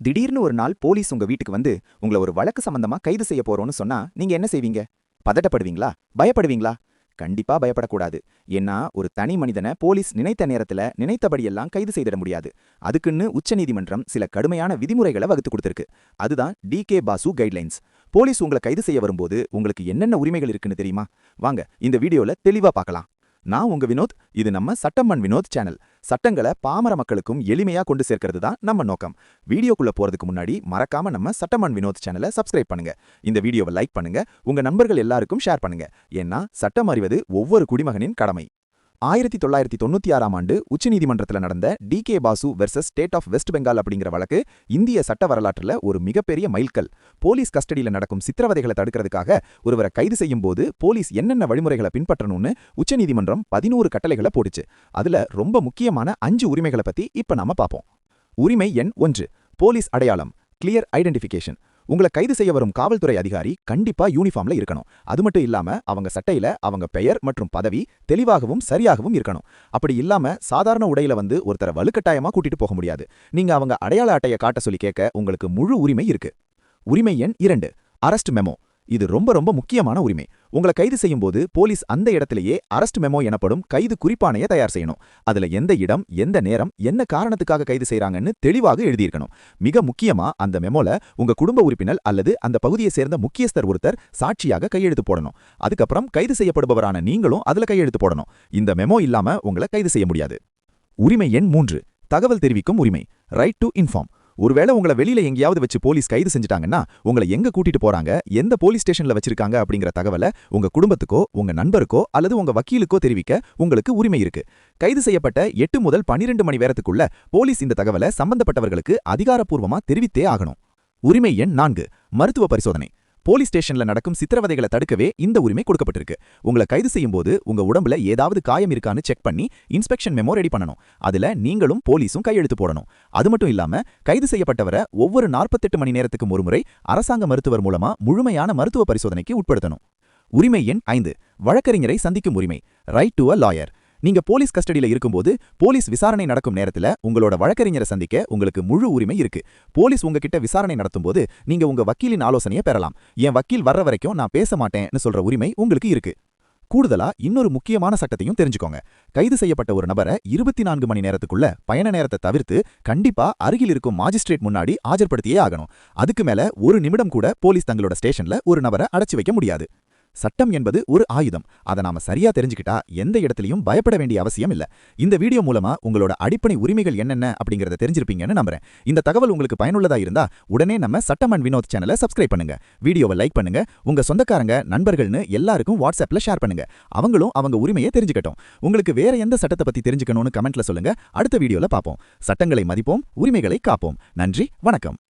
திடீர்னு ஒரு நாள் போலீஸ் உங்க வீட்டுக்கு வந்து உங்கள ஒரு வழக்கு சம்பந்தமா கைது செய்ய போறோம்னு சொன்னா நீங்க என்ன செய்வீங்க? பதட்டப்படுவீங்களா? பயப்படுவீங்களா? கண்டிப்பா பயப்படக்கூடாது. ஏன்னா ஒரு தனி மனிதனை போலீஸ் நினைத்த நேரத்துல நினைத்தபடியெல்லாம் கைது செய்திட முடியாது. அதுக்குன்னு உச்சநீதிமன்றம் சில கடுமையான விதிமுறைகளை வகுத்து கொடுத்திருக்கு. அதுதான் D K Basu guidelines. Police உங்களை கைது செய்ய வரும்போது உங்களுக்கு என்னென்ன உரிமைகள் இருக்குன்னு தெரியுமா? வாங்க இந்த வீடியோல தெளிவா பார்க்கலாம். நான் உங்க வினோத் இது நம்ம சட்டம்மன் வினோத் சேனல். சட்டங்களை பாமர மக்களுக்கும் எளிமையா கொண்டு சேர்க்கிறது தான் நம்ம நோக்கம். வீடியோக்குள்ள போறதுக்கு முன்னாடி மறக்காம நம்ம சட்டம்மன் வினோத் சேனலை சப்ஸ்கிரைப் பண்ணுங்க. இந்த வீடியோவை லைக் பண்ணுங்க உங்க நண்பர்கள் எல்லாருக்கும் ஷேர் பண்ணுங்க. ஏன்னா சட்டம் அறிவது ஒவ்வொரு குடிமகனின் கடமை. ஆயிரத்தி தொள்ளாயிரத்தி தொண்ணூத்தி ஆறாம் ஆண்டு உச்சநீதிமன்றத்தில் நடந்த D K Basu versus state of West Bengal அப்படிங்கிற வழக்கு இந்திய சட்ட வரலாற்றில் ஒரு மிகப்பெரிய மைல்கல். போலீஸ் கஸ்டடியில் நடக்கும் சித்திரவதைகளை தடுக்கிறதுக்காக ஒருவரை கைது செய்யும் போது போலீஸ் என்னென்ன வழிமுறைகளை பின்பற்றணும்னு உச்சநீதிமன்றம் பதினோரு கட்டளைகளை போடுச்சு அதுல ரொம்ப முக்கியமான அஞ்சு உரிமைகளை பத்தி இப்ப நாம பார்ப்போம் உரிமை எண் ஒன்று போலீஸ் அடையாளம் கிளியர் ஐடென்டிஃபிகேஷன் உங்களை கைது செய்ய வரும் காவல்துறை அதிகாரி கண்டிப்பா யூனிஃபார்ம்ல இருக்கணும். அது மட்டும் இல்லாம அவங்க சட்டையில அவங்க பெயர் மற்றும் பதவி தெளிவாகவும் சரியாகவும் இருக்கணும். அப்படி இல்லாம சாதாரண உடையில வந்து ஒருத்தரை வலுக்கட்டாயமா கூட்டிட்டு போக முடியாது. நீங்க அவங்க அடையாள அட்டையை காட்ட சொல்லி கேட்க உங்களுக்கு முழு உரிமை இருக்கு. உரிமை எண் இரண்டு. அரஸ்ட் மெமோ இது ரொம்ப ரொம்ப முக்கியமான உரிமை. உங்களை கைது செய்யும் போது போலீஸ் அந்த இடத்திலேயே அரஸ்ட் மெமோ எனப்படும் கைது குறிப்பானையை தயார் செய்யணும். அதுல எந்த இடம் எந்த நேரம் என்ன காரணத்துக்காக கைது செய்றாங்கன்னு தெளிவாக எழுதியிருக்கணும். மிக முக்கியமா அந்த மெமோல உங்க குடும்ப உறுப்பினர் அல்லது அந்த பகுதியை சேர்ந்த முக்கியஸ்தர் ஒருத்தர் சாட்சியாக கையெழுத்து போடணும். அதுக்கப்புறம் கைது செய்யப்படுபவரான நீங்களும் அதுல கையெழுத்து போடணும். இந்த மெமோ இல்லாம உங்களை கைது செய்ய முடியாது. உரிமை எண் மூன்று. தகவல் தெரிவிக்கும் உரிமை. ரைட் டு இன்ஃபார்ம் ஒருவேளை உங்களை வெளியில எங்கேயாவது வச்சு போலீஸ் கைது செஞ்சுட்டாங்கன்னா உங்களை எங்க கூட்டிட்டு போறாங்க எந்த போலீஸ் ஸ்டேஷன்ல வச்சிருக்காங்க அப்படிங்கிற தகவலை உங்க குடும்பத்துக்கோ உங்க நண்பருக்கோ அல்லது உங்க வக்கீலுக்கோ தெரிவிக்க உங்களுக்கு உரிமை இருக்கு. கைது செய்யப்பட்ட எட்டு முதல் பனிரெண்டு மணி நேரத்துக்குள்ள போலீஸ் இந்த தகவலை சம்பந்தப்பட்டவர்களுக்கு அதிகாரப்பூர்வமா தெரிவித்தே ஆகணும். உரிமை எண் நான்கு மருத்துவ பரிசோதனை. போலீஸ் ஸ்டேஷன்ல நடக்கும் சித்திரவதைகளை தடுக்கவே இந்த உரிமை கொடுக்கப்பட்டிருக்கு. உங்களை கைது செய்யும் போது உங்க உடம்புல ஏதாவது காயம் இருக்கான்னு செக் பண்ணி இன்ஸ்பெக்ஷன் மெமோ ரெடி பண்ணணும். அதுல நீங்களும் போலீஸும் கையெழுத்து போடணும். அது மட்டும் இல்லாம கைது செய்யப்பட்டவரை ஒவ்வொரு நாற்பத்தெட்டு மணி நேரத்துக்கு ஒருமுறை அரசாங்க மருத்துவர் மூலமா முழுமையான மருத்துவ பரிசோதனைக்கு உட்படுத்தணும். உரிமை எண் ஐந்து. வழக்கறிஞரை சந்திக்கும் உரிமை. ரைட் டு அ லாயர் நீங்க போலீஸ் கஸ்டடியில இருக்கும்போது போலீஸ் விசாரணை நடக்கும் நேரத்துல உங்களோட வழக்கறிஞரை சந்திக்க உங்களுக்கு முழு உரிமை இருக்கு. போலீஸ் உங்ககிட்ட விசாரணை நடத்தும்போது நீங்க உங்க வக்கீலின் ஆலோசனையை பெறலாம். என் வக்கீல் வர்ற வரைக்கும் நான் பேச மாட்டேன்னு சொல்ற உரிமை உங்களுக்கு இருக்கு. கூடுதலா இன்னொரு முக்கியமான சட்டத்தையும் தெரிஞ்சுக்கோங்க. கைது செய்யப்பட்ட ஒரு நபரை இருபத்தி நான்கு மணி நேரத்துக்குள்ள பயண நேரத்தை தவிர்த்து கண்டிப்பா அருகில் இருக்கும் மாஜிஸ்ட்ரேட் முன்னாடி ஆஜர்படுத்தியே ஆகணும். அதுக்கு மேல ஒரு நிமிடம் கூட போலீஸ் தங்களோட ஸ்டேஷன்ல ஒரு நபரை அடைச்சு வைக்க முடியாது. சட்டம் என்பது ஒரு ஆயுதம். அதை நாம சரியா தெரிஞ்சுக்கிட்டா எந்த இடத்துலயும் பயப்பட வேண்டிய அவசியம் இல்ல. இந்த வீடியோ மூலமா உங்களோட அடிப்படை உரிமைகள் என்னென்ன அப்படிங்கறத தெரிஞ்சிருப்பீங்கன்னு நம்புறேன். இந்த தகவல் உங்களுக்கு பயனுள்ளதா இருந்தா உடனே நம்ம சட்டம் அண்ட் வினோத் சேனலை சப்ஸ்கிரைப் பண்ணுங்க. வீடியோவை லைக் பண்ணுங்க. உங்க சொந்தக்காரங்க நண்பர்கள்னு எல்லாருக்கும் வாட்ஸ்அப்ல ஷேர் பண்ணுங்க. அவங்களும் அவங்க உரிமையை தெரிஞ்சுக்கட்டும். உங்களுக்கு வேற எந்த சட்டத்தை பத்தி தெரிஞ்சுக்கணும்னு கமெண்ட்ல சொல்லுங்க. அடுத்த வீடியோல பார்ப்போம் சட்டங்களை மதிப்போம் உரிமைகளை காப்போம். நன்றி வணக்கம்.